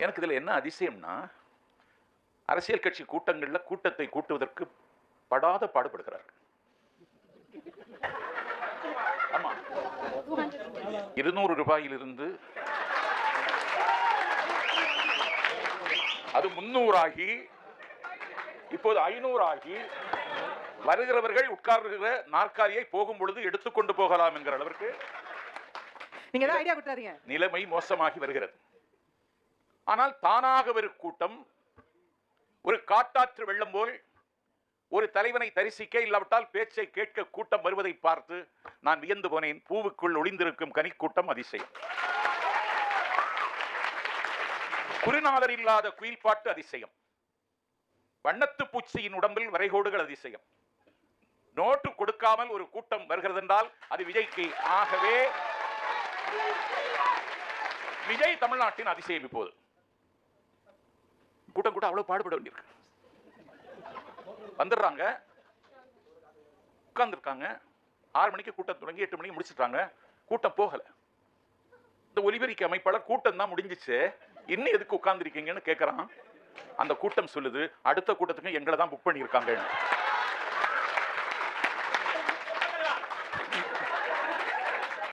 எனக்கு இதில் என்ன அதிசயம்னா அரசியல் கட்சி கூட்டங்களில் கூட்டத்தை கூட்டுவதற்கு படாத பாடுபடுகிறார்கள் ஆமா. இருநூறு ரூபாயிலிருந்து அது முன்னூறாகி இப்போது ஐநூறாகி வருகிறவர்கள் உட்கார்கிற நாற்காலியை போகும் பொழுது எடுத்துக்கொண்டு போகலாம் என்கிற அளவிற்கு நீங்க ஐடியா கொடுத்தாதீங்க நிலைமை மோசமாகி வருகிறது. ஆனால் தானாக ஒரு கூட்டம் ஒரு காட்டாற்று வெள்ளம் போல் ஒரு தலைவனை தரிசிக்க இல்லாவிட்டால் பேச்சை கேட்க கூட்டம் வருவதை பார்த்து நான் வியந்து போனேன். பூவுக்குள் ஒளிந்திருக்கும் கனிக்கூட்டம் அதிசயம். குருநாதர் இல்லாத குயில்பாட்டு அதிசயம். வண்ணத்து பூச்சியின் உடம்பில் வரைகோடுகள் அதிசயம். நோட்டு கொடுக்காமல் ஒரு கூட்டம் வருகிறது என்றால் அது விஜய்க்கு ஆகவே விஜய் தமிழ்நாட்டின் அதிசயம் இப்போது. கூட்டம் கூட அவ்வளோ பாடுபட வேண்டியிருக்கு. வந்துடுறாங்க. உட்காந்துருக்காங்க ஆறு மணிக்கு கூட்டம் தொடங்கி எட்டு மணிக்கு முடிச்சிட்டாங்க கூட்டம் போகலை. இந்த ஒலிபெருக்கி அமைப்பாளர் கூட்டம் தான் முடிஞ்சிச்சு. இன்னும் எதுக்கு உட்காந்துருக்கீங்கன்னு கேட்குறான் அந்த கூட்டம் சொல்லுது அடுத்த கூட்டத்துக்கு எங்களை தான் புக் பண்ணியிருக்காங்க